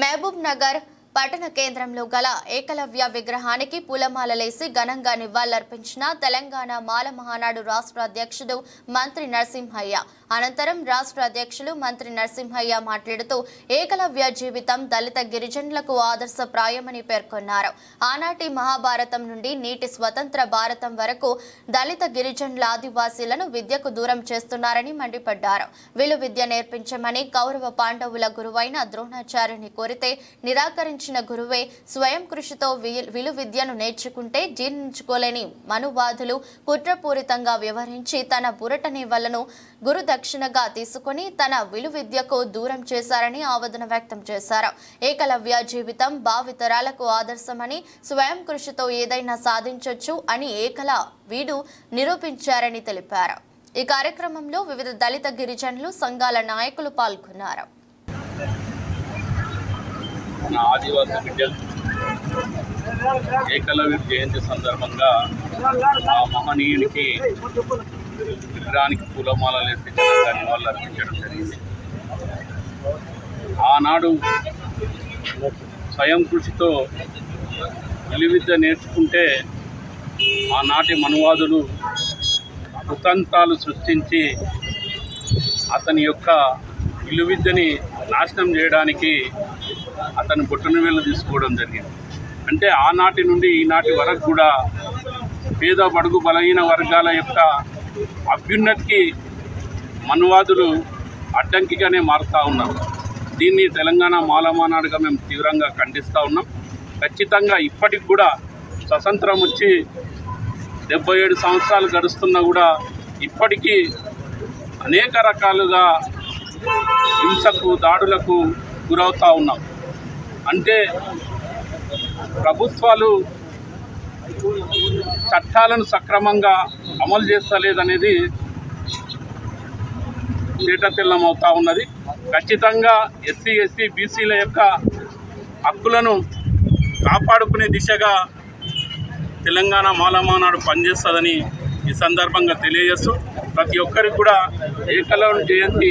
महबूब नगर పట్టణ కేంద్రంలో గల ఏకలవ్య విగ్రహానికి పూలమాలలేసి ఘనంగా నివాళులర్పించిన తెలంగాణ మాల మహానాడు రాష్ట్ర అధ్యక్షుడు మంత్రి నరసింహయ్య. అనంతరం రాష్ట్ర అధ్యక్షులు మంత్రి నరసింహయ్య మాట్లాడుతూ ఏకలవ్య జీవితం దళిత గిరిజనులకు ఆదర్శప్రాయమని పేర్కొన్నారు. ఆనాటి మహాభారతం నుండి నీటి స్వతంత్ర భారతం వరకు దళిత గిరిజనుల ఆదివాసీలను విద్యకు దూరం చేస్తున్నారని మండిపడ్డారు. వీళ్ళు విద్య నేర్పించమని కౌరవ పాండవుల గురువైన ద్రోణాచార్యుని కోరితే నిరాకరించి నిరాకరించిన గురువే స్వయం కృషితో విలు విద్యను నేర్చుకుంటే జీర్ణించుకోలేని మనువాదులు కుట్రపూరితంగా వ్యవహరించి తన బురటని వలను గురు దక్షిణగా తీసుకుని తన విలు విద్యకు దూరం చేశారని ఆవేదన వ్యక్తం చేశారు. ఏకలవ్య జీవితం భావితరాలకు ఆదర్శమని స్వయం కృషితో ఏదైనా సాధించొచ్చు అని ఏకల వీడు నిరూపించారని తెలిపారు. ఈ కార్యక్రమంలో వివిధ దళిత గిరిజనులు సంఘాల నాయకులు పాల్గొన్నారు. మన ఆదివాసీ బిడ్డలు ఏకలవ్య జయంతి సందర్భంగా ఆ మహనీయునికి విగ్రహానికి పూలమాలలేసి ఘనంగా నివాళులు అర్పించడం జరిగింది. ఆనాడు స్వయం కృషితో విలువిద్య నేర్చుకుంటే ఆనాటి మనువాదులు కుతంత్రాలు సృష్టించి అతని యొక్క విలువిద్యని నాశనం చేయడానికి అతను పుట్టినవేళ్ళు తీసుకోవడం జరిగింది. అంటే ఆనాటి నుండి ఈనాటి వరకు కూడా పేద బడుగు బలహీన వర్గాల యొక్క అభ్యున్నతికి మనువాదులు అడ్డంకిగానే మారుతూ ఉన్నారు. దీన్ని తెలంగాణ మాలమానాడుగా మేము తీవ్రంగా ఖండిస్తూ ఉన్నాం. ఖచ్చితంగా ఇప్పటికి కూడా స్వతంత్రం వచ్చి డెబ్బై ఏడు సంవత్సరాలు గడుస్తున్నా కూడా ఇప్పటికీ అనేక రకాలుగా హింసకు దాడులకు గురవుతూ ఉన్నాం. అంటే ప్రభుత్వాలు చట్టాలను సక్రమంగా అమలు చేస్తలేదనేది తేటతెల్లం అవుతూ ఉన్నది. ఖచ్చితంగా ఎస్సీ ఎస్టీ బీసీల యొక్క హక్కులను కాపాడుకునే దిశగా తెలంగాణ మాలమానాడు పనిచేస్తుందని ఈ సందర్భంగా తెలియజేస్తూ ప్రతి ఒక్కరికి కూడా ఏకలవ్య జయంతి